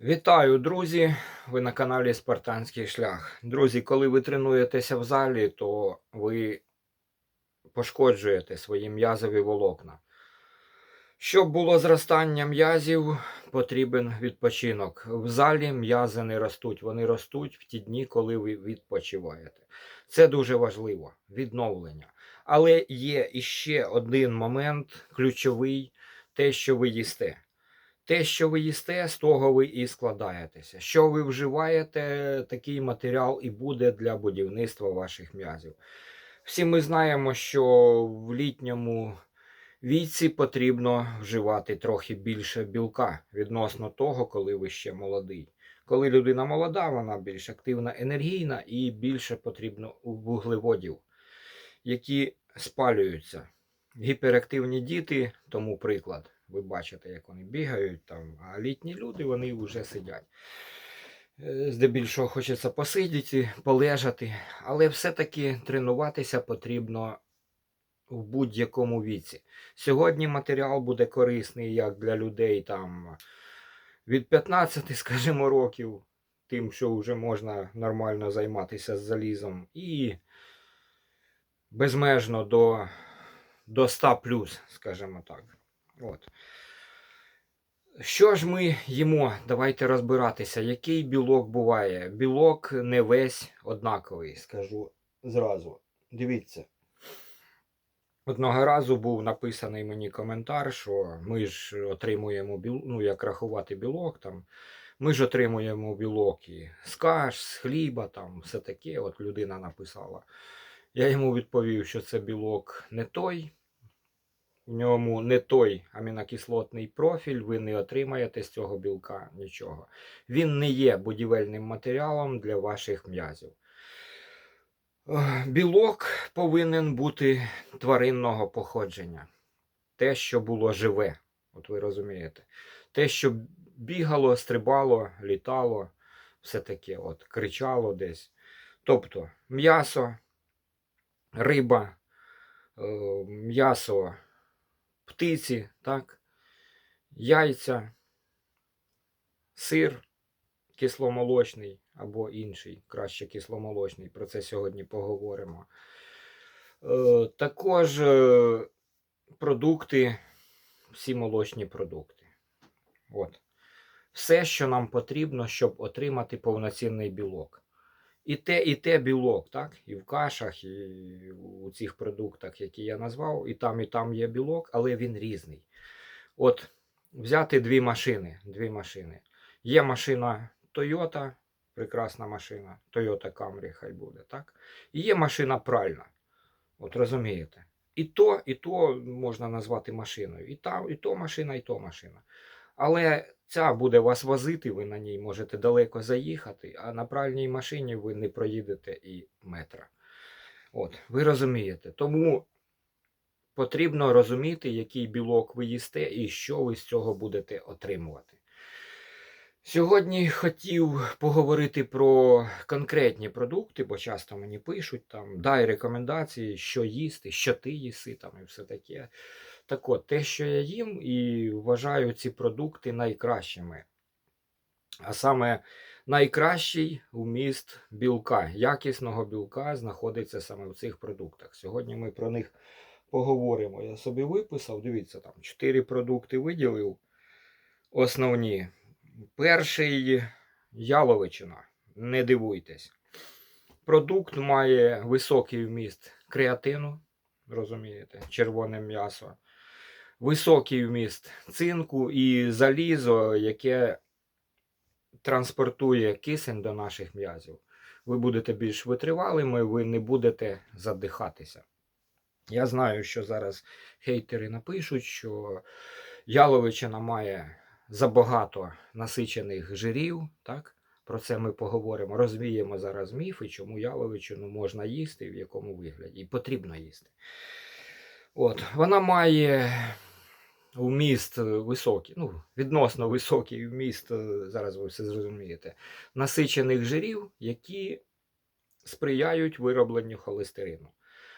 Вітаю, друзі! Ви на каналі Спартанський шлях. Друзі, коли ви тренуєтеся в залі, то ви пошкоджуєте свої м'язові волокна. Щоб було зростання м'язів, потрібен відпочинок. В залі м'язи не ростуть, вони ростуть в ті дні, коли ви відпочиваєте. Це дуже важливо відновлення. Але є іще один момент ключовий те, що ви їсте. Те, що ви їсте, з того ви і складаєтеся. Що ви вживаєте, такий матеріал і буде для будівництва ваших м'язів. Всі ми знаємо, що в літньому віці потрібно вживати трохи більше білка відносно того, коли ви ще молодий. Коли людина молода, вона більш активна, енергійна і більше потрібно вуглеводів, які спалюються. Гіперактивні діти, тому приклад. Ви бачите, як вони бігають там, а літні люди вони вже сидять. Е, Здебільшого хочеться посидіти, полежати, але все-таки тренуватися потрібно в будь-якому віці. Сьогодні матеріал буде корисний як для людей там від 15, скажімо, років, тим, що вже можна нормально займатися з залізом, і безмежно до, до 100 плюс, скажімо так. От. Що ж ми їмо? Давайте розбиратися, який білок буває. Білок не весь однаковий, скажу зразу. Дивіться. Одного разу був написаний мені коментар, що ми ж отримуємо біл... ну, як рахувати білок, там, ми ж отримуємо білок і з каш, з хліба, там, все таке. От людина написала. Я йому відповів, що це білок не той, в ньому не той амінокислотний профіль, ви не отримаєте з цього білка нічого. Він не є будівельним матеріалом для ваших м'язів. Білок повинен бути тваринного походження. Те, що було живе, от ви розумієте. Те, що бігало, стрибало, літало, все таке, от, кричало десь. Тобто м'ясо, риба, е, м'ясо птиці, так? яйця, сир кисломолочний або інший, краще кисломолочний, про це сьогодні поговоримо. Е, також е, продукти, всі молочні продукти. От. Все, що нам потрібно, щоб отримати повноцінний білок. І те, і те білок, так? І в кашах, і у цих продуктах, які я назвав, і там, і там є білок, але він різний. От взяти дві машини. Дві машини. Є машина Toyota, прекрасна машина, Toyota Camry хай буде, так? І є машина пральна. От розумієте? І то, і то можна назвати машиною. І та, і то машина, і то машина. Але ця буде вас возити, ви на ній можете далеко заїхати, а на пральній машині ви не проїдете і метра. От, ви розумієте. Тому потрібно розуміти, який білок ви їсте і що ви з цього будете отримувати. Сьогодні хотів поговорити про конкретні продукти, бо часто мені пишуть там, дай рекомендації, що їсти, що ти їси там і все таке. Так от, те, що я їм, і вважаю ці продукти найкращими. А саме найкращий вміст білка, якісного білка знаходиться саме в цих продуктах. Сьогодні ми про них поговоримо. Я собі виписав, дивіться, там 4 продукти виділив. Основні. Перший яловичина. Не дивуйтесь. Продукт має високий вміст креатину, розумієте, червоне м'ясо, високий вміст цинку і залізо, яке транспортує кисень до наших м'язів. Ви будете більш витривалими, ви не будете задихатися. Я знаю, що зараз хейтери напишуть, що яловичина має забагато насичених жирів. так? Про це ми поговоримо. Розвіємо зараз міфи, чому яловичину можна їсти, в якому вигляді, і потрібно їсти. От, Вона має вміст високий, ну, відносно високий вміст, е, зараз ви все зрозумієте, насичених жирів, які сприяють виробленню холестерину.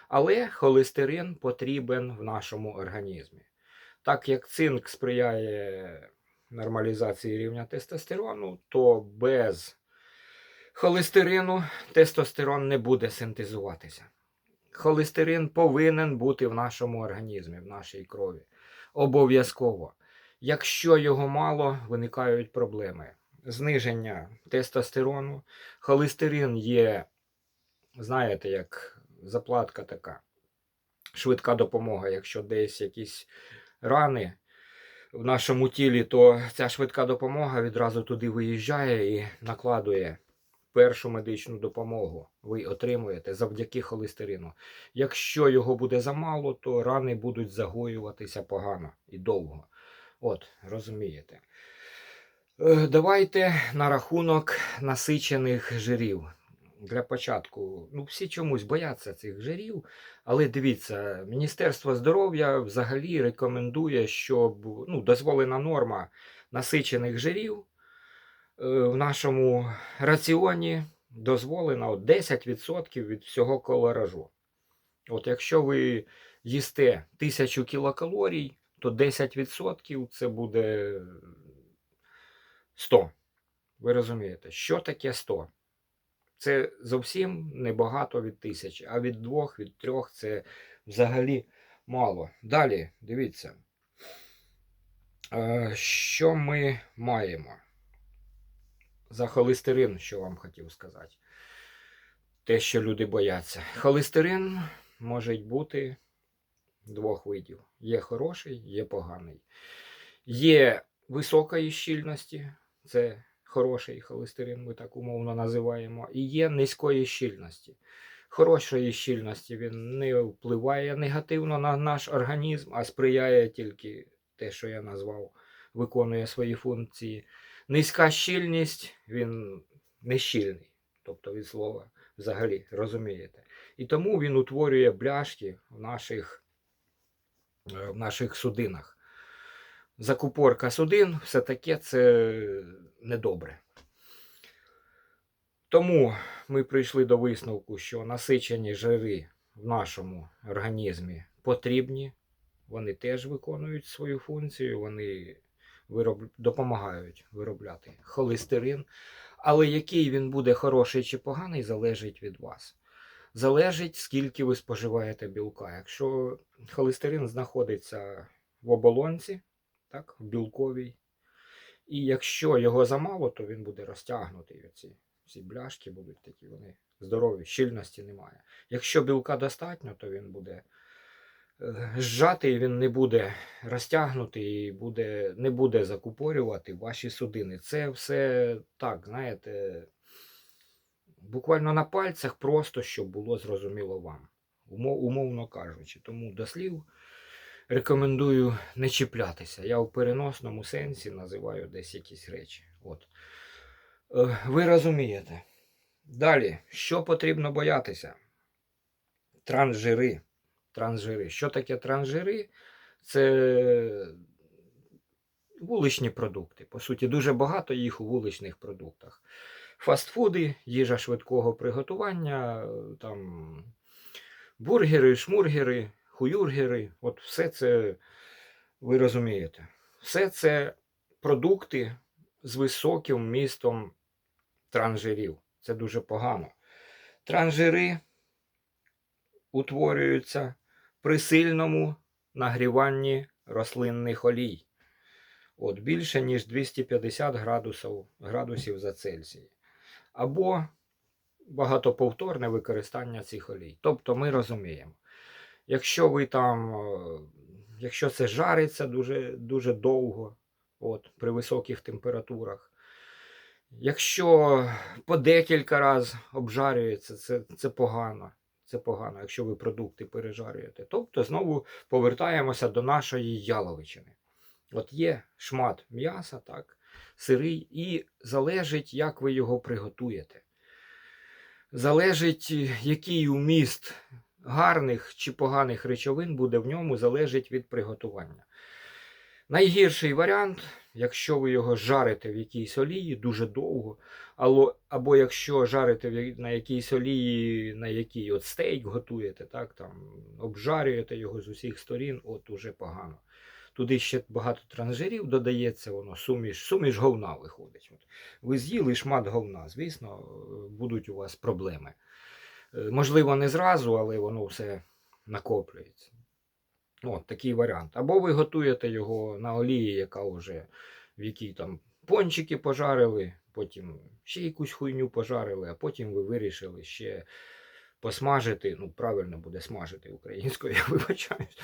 Але холестерин потрібен в нашому організмі. Так як цинк сприяє нормалізації рівня тестостерону, то без холестерину тестостерон не буде синтезуватися. Холестерин повинен бути в нашому організмі, в нашій крові. Обов'язково. Якщо його мало, виникають проблеми. Зниження тестостерону. Холестерин є, знаєте, як заплатка така. Швидка допомога, якщо десь якісь рани в нашому тілі, то ця швидка допомога відразу туди виїжджає і накладує першу медичну допомогу. Ви отримуєте завдяки холестерину. Якщо його буде замало, то рани будуть загоюватися погано і довго. От, розумієте. Е, Давайте на рахунок насичених жирів. Для початку, ну всі чомусь бояться цих жирів, але дивіться, Міністерство здоров'я взагалі рекомендує, щоб ну, дозволена норма насичених жирів в нашому раціоні дозволена от 10% від всього колоражу. От якщо ви їсте 1000 кілокалорій, то 10% це буде 100. Ви розумієте, що таке 100? Це зовсім небагато від тисячі, а від двох, від трьох це взагалі мало. Далі, дивіться, Е, що ми маємо за холестерин, що вам хотів сказати. Те, що люди бояться. Холестерин може бути двох видів: є хороший, є поганий. Є високої щільності, це хороший холестерин, ми так умовно називаємо, і є низької щільності. Хорошої щільності він не впливає негативно на наш організм, а сприяє тільки те, що я назвав, виконує свої функції. Низька щільність, він не щільний, тобто від слова взагалі, розумієте. І тому він утворює бляшки в наших, е, в наших судинах закупорка судин, все таке це недобре. Тому ми прийшли до висновку, що насичені жири в нашому організмі потрібні, вони теж виконують свою функцію, вони вироб... допомагають виробляти холестерин. Але який він буде хороший чи поганий, залежить від вас. Залежить, скільки ви споживаєте білка. Якщо холестерин знаходиться в оболонці, так, в білковій. І якщо його замало, то він буде розтягнутий. Оці ці бляшки будуть такі, вони здорові, щільності немає. Якщо білка достатньо, то він буде зжатий, він не буде розтягнутий і буде, не буде закупорювати ваші судини. Це все так, знаєте, буквально на пальцях, просто щоб було зрозуміло вам, умов, умовно кажучи. Тому до слів рекомендую не чіплятися. Я в переносному сенсі називаю десь якісь речі. От. Е, Ви розумієте. Далі, що потрібно боятися? Трансжири. Трансжири. Що таке трансжири? Це вуличні продукти. По суті, дуже багато їх у вуличних продуктах. Фастфуди, їжа швидкого приготування, там бургери, шмургери, хуюргери, от все це ви розумієте. Все це продукти з високим вмістом транжирів. Це дуже погано. Транжири утворюються при сильному нагріванні рослинних олій. От більше, ніж 250 градусів, градусів за Цельсій. Або багатоповторне використання цих олій. Тобто ми розуміємо, якщо ви там, е, якщо це жариться дуже, дуже довго, от, при високих температурах, якщо по декілька разів обжарюється, це, це погано. Це погано, якщо ви продукти пережарюєте. Тобто знову повертаємося до нашої яловичини. От є шмат м'яса, так, сирий, і залежить, як ви його приготуєте. Залежить, який уміст гарних чи поганих речовин буде в ньому, залежить від приготування. Найгірший варіант, якщо ви його жарите в якійсь олії дуже довго, або, або якщо жарите на якійсь олії, на якій от стейк готуєте, так, там, обжарюєте його з усіх сторін, от уже погано. Туди ще багато транжирів додається, воно суміш, суміш говна виходить. От. Ви з'їли шмат говна, звісно, будуть у вас проблеми. Е, Можливо, не зразу, але воно все накоплюється. От такий варіант. Або ви готуєте його на олії, яка вже в якій там пончики пожарили, потім ще якусь хуйню пожарили, а потім ви вирішили ще посмажити. Ну, правильно буде смажити українською, я вибачаюсь.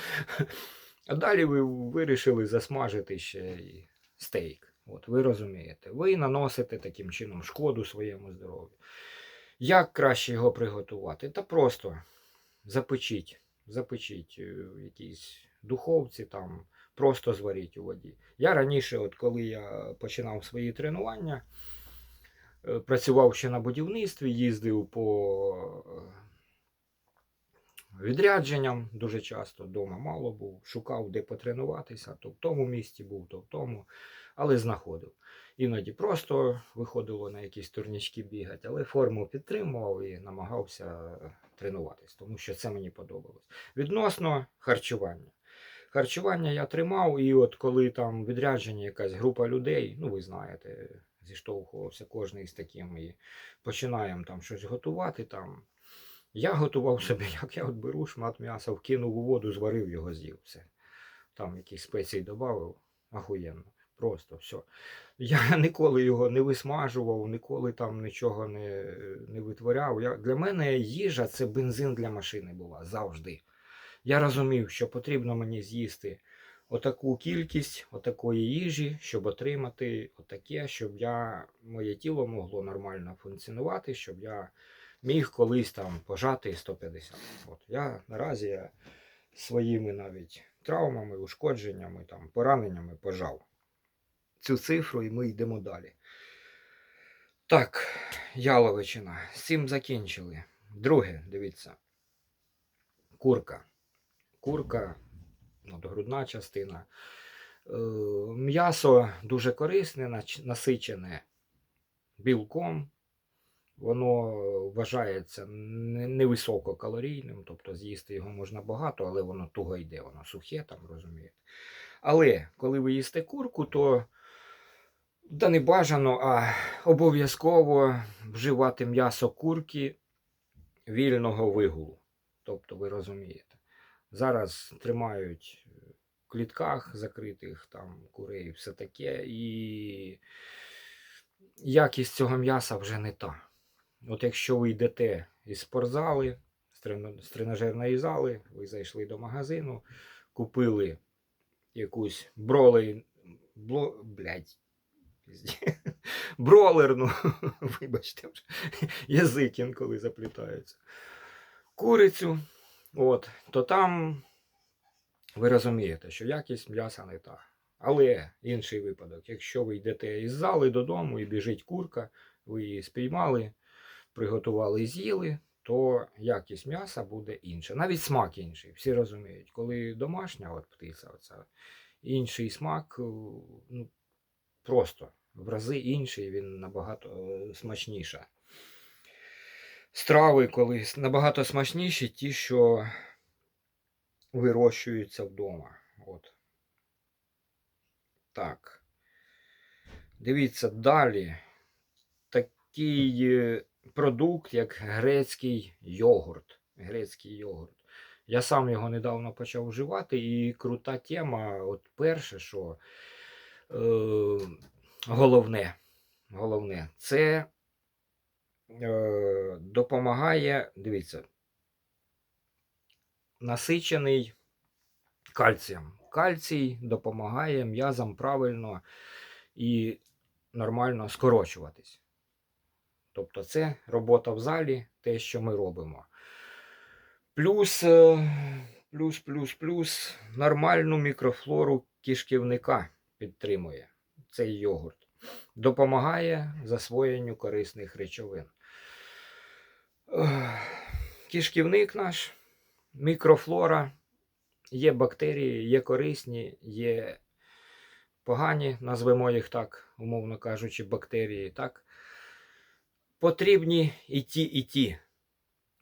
А далі ви вирішили засмажити ще і стейк. От ви розумієте, ви наносите таким чином шкоду своєму здоров'ю. Як краще його приготувати? Та просто запечіть, запечіть е, в якійсь духовці, там, просто зваріть у воді. Я раніше, от коли я починав свої тренування, е, працював ще на будівництві, їздив по е, відрядженням дуже часто, вдома мало був, шукав, де потренуватися, то в тому місці був, то в тому, але знаходив. Іноді просто виходило на якісь турнічки бігати, але форму підтримував і намагався тренуватись, тому що це мені подобалось. Відносно харчування. Харчування я тримав, і от коли там відрядження якась група людей, ну ви знаєте, зіштовхувався кожен із таким, і починаємо там щось готувати. там. Я готував собі, як я от беру шмат м'яса, вкинув у воду, зварив його, з'їв все. Там якісь спеції додав, ахуєнно. Просто все. Я ніколи його не висмажував, ніколи там нічого не, не витворяв. Я, для мене їжа це бензин для машини була завжди. Я розумів, що потрібно мені з'їсти отаку кількість отакої їжі, щоб отримати отаке, щоб я, моє тіло могло нормально функціонувати, щоб я міг колись там пожати 150. От я наразі я своїми навіть травмами, ушкодженнями, там, пораненнями пожав цю цифру, і ми йдемо далі. Так, яловичина. З цим закінчили. Друге, дивіться. Курка. Курка, от, грудна частина. Е, М'ясо дуже корисне, насичене білком. Воно вважається невисококалорійним, тобто з'їсти його можна багато, але воно туго йде, воно сухе, там, розумієте. Але коли ви їсте курку, то да не бажано, а обов'язково вживати м'ясо курки вільного вигулу. Тобто, ви розумієте, зараз тримають в клітках закритих там курей, все таке, і якість цього м'яса вже не та. От якщо ви йдете із спортзали, з тренажерної зали, ви зайшли до магазину, купили якусь бролей, блядь, пізді- бролерну, вибачте, вже, язик інколи заплітається, курицю, от, то там ви розумієте, що якість м'яса не та. Але інший випадок, якщо ви йдете із зали додому і біжить курка, ви її спіймали, приготували і з'їли, то якість м'яса буде інша. Навіть смак інший. Всі розуміють, коли домашня от птиця, оця, інший смак, ну, просто в рази інший, він набагато е, смачніша. Страви колись набагато смачніші ті, що вирощуються вдома. От. Так. Дивіться далі. Такий е, продукт, як грецький йогурт. Грецький йогурт. Я сам його недавно почав вживати, і крута тема. От перше, що головне, головне, це е, допомагає, дивіться, насичений кальцієм. Кальцій допомагає м'язам правильно і нормально скорочуватись. Тобто це робота в залі, те, що ми робимо. Плюс, е, плюс, плюс, плюс нормальну мікрофлору кишківника підтримує цей йогурт. Допомагає засвоєнню корисних речовин. Ех, Кишківник наш, мікрофлора, є бактерії, є корисні, є погані, назвемо їх так, умовно кажучи, бактерії. так. Потрібні і ті, і ті.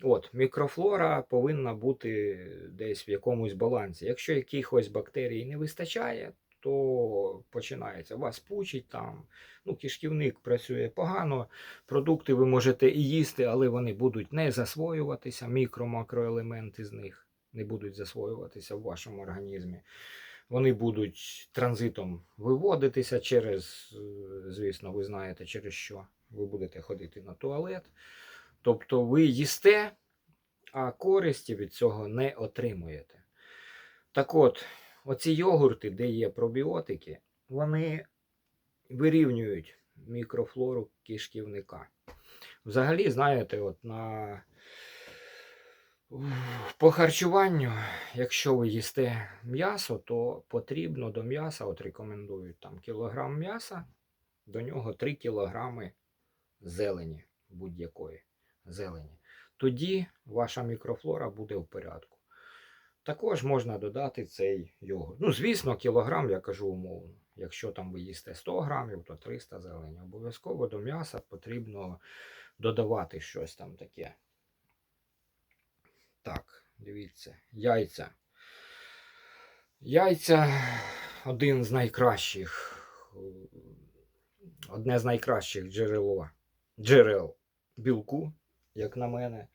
От, мікрофлора повинна бути десь в якомусь балансі. Якщо якихось бактерій не вистачає, то починається вас пучить там. Ну, кишківник працює погано. Продукти ви можете і їсти, але вони будуть не засвоюватися. Мікро-макроелементи з них не будуть засвоюватися в вашому організмі. Вони будуть транзитом виводитися через, звісно, ви знаєте, через що ви будете ходити на туалет. Тобто ви їсте, а користі від цього не отримуєте. Так от, оці йогурти, де є пробіотики, вони вирівнюють мікрофлору кишківника. Взагалі, знаєте, от на по харчуванню, якщо ви їсте м'ясо, то потрібно до м'яса, от рекомендують там кілограм м'яса, до нього 3 кілограми зелені, будь-якої зелені. Тоді ваша мікрофлора буде в порядку. Також можна додати цей йогурт. Ну, звісно, кілограм, я кажу умовно. Якщо там ви їсте 100 грамів, то 300 зелені. Обов'язково до м'яса потрібно додавати щось там таке. Так, дивіться, яйця. Яйця один з найкращих, одне з найкращих джерело, джерел білку, як на мене.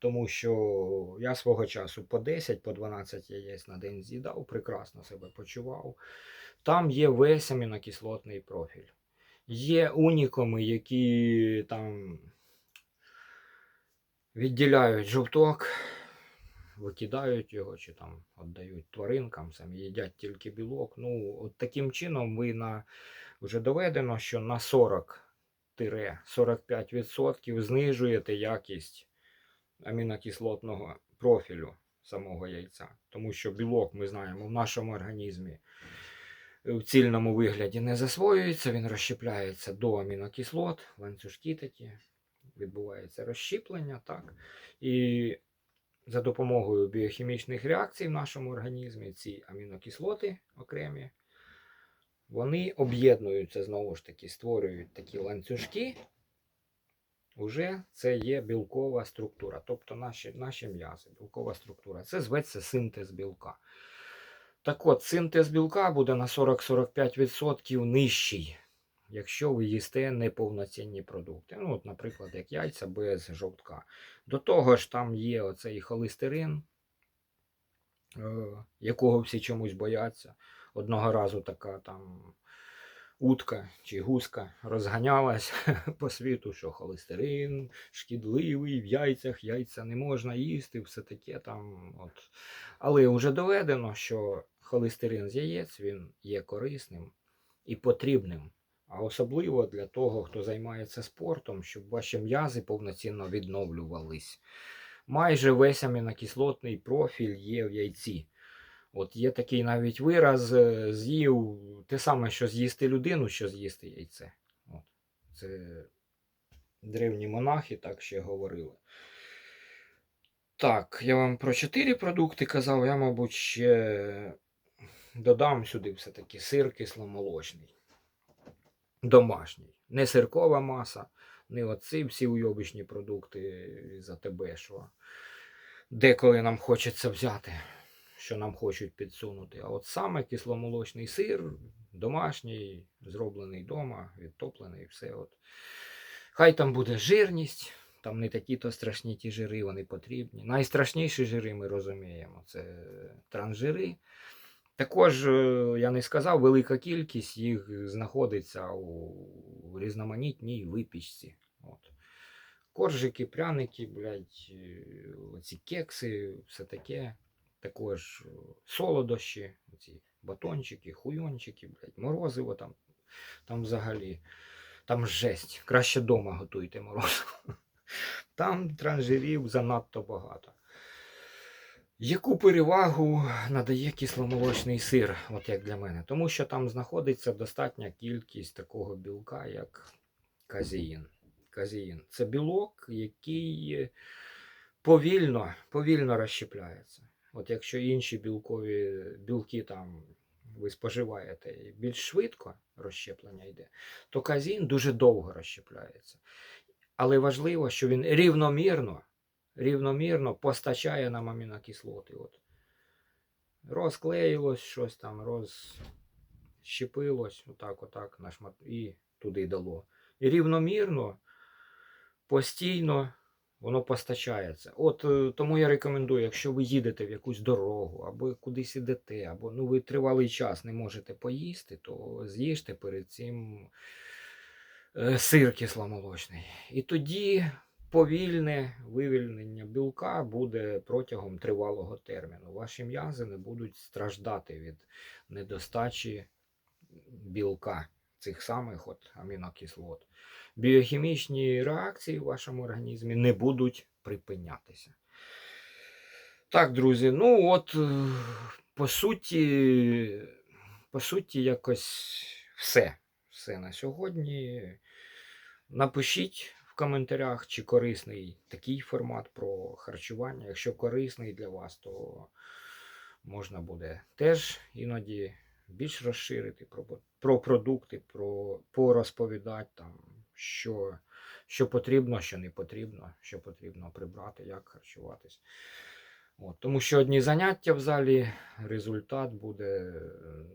Тому що я свого часу по 10, по 12 яєць на день з'їдав, прекрасно себе почував. Там є весь амінокислотний профіль. Є унікуми, які там відділяють жовток, викидають його чи там віддають тваринкам, самі їдять тільки білок. Ну, от таким чином ви на вже доведено, що на 40-45% знижуєте якість амінокислотного профілю самого яйця. Тому що білок, ми знаємо, в нашому організмі в цільному вигляді не засвоюється, він розщепляється до амінокислот, ланцюжки такі, відбувається розщеплення. так. І за допомогою біохімічних реакцій в нашому організмі ці амінокислоти окремі, вони об'єднуються знову ж таки, створюють такі ланцюжки. Уже це є білкова структура, тобто наші наші м'язи, білкова структура. Це зветься синтез білка. Так от, синтез білка буде на 40-45% нижчий, якщо ви їсте неповноцінні продукти. Ну, от, Наприклад, як яйця без жовтка. До того ж, там є оцей холестерин, е, якого всі чомусь бояться. Одного разу така там утка чи гуска розганялась по світу, що холестерин шкідливий, в яйцях яйця не можна їсти, все таке там. От. Але вже доведено, що холестерин з яєць він є корисним і потрібним. А особливо для того, хто займається спортом, щоб ваші м'язи повноцінно відновлювались. Майже весь амінокислотний профіль є в яйці. От є такий навіть вираз, е, з'їв те саме, що з'їсти людину, що з'їсти яйце. От. Це древні монахи так ще говорили. Так, я вам про 4 продукти казав, я, мабуть, ще додам сюди все-таки сир кисломолочний. Домашній. Не сиркова маса, не оці всі уйобичні продукти за тебе, що деколи нам хочеться взяти що нам хочуть підсунути. А от саме кисломолочний сир, домашній, зроблений вдома, відтоплений, все. от. Хай там буде жирність, там не такі то страшні ті жири, вони потрібні. Найстрашніші жири ми розуміємо, це трансжири. Також, е, я не сказав, велика кількість їх знаходиться у різноманітній випічці. От. Коржики, пряники, блядь, е, оці кекси, все таке також е, солодощі, ці батончики, хуйончики, блядь, морозиво там. Там взагалі там жесть. Краще вдома готуйте морозиво. Там транжирів занадто багато. Яку перевагу надає кисломолочний сир, от як для мене? Тому що там знаходиться достатня кількість такого білка, як казеїн. Казеїн. Це білок, який повільно, повільно розщепляється. От якщо інші білкові білки там ви споживаєте більш швидко розщеплення йде, то казін дуже довго розщепляється. Але важливо, що він рівномірно рівномірно постачає нам амінокислоти. От. Розклеїлось щось там, розщепилось, отак, отак, на шмат, і туди дало. І рівномірно, постійно воно постачається. От е, тому я рекомендую, якщо ви їдете в якусь дорогу, або кудись ідете, або ну, ви тривалий час не можете поїсти, то з'їжте перед цим е, сир кисломолочний. І тоді повільне вивільнення білка буде протягом тривалого терміну. Ваші м'язи не будуть страждати від недостачі білка, цих самих от амінокислот. Біохімічні реакції в вашому організмі не будуть припинятися. Так, друзі, ну от, е, по суті, по суті, якось все. Все на сьогодні. Напишіть в коментарях, чи корисний такий формат про харчування. Якщо корисний для вас, то можна буде теж іноді більш розширити про, про продукти, про порозповідати там, що, що потрібно, що не потрібно, що потрібно прибрати, як харчуватись. От, тому що одні заняття в залі, результат буде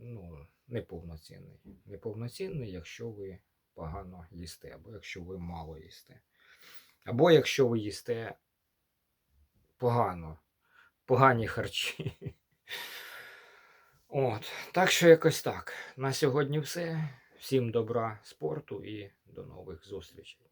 ну, неповноцінний. Неповноцінний, якщо ви погано їсте, або якщо ви мало їсте. Або якщо ви їсте погано, погані харчі. От, так що якось так. На сьогодні все. Всім добра, спорту і до нових зустрічей.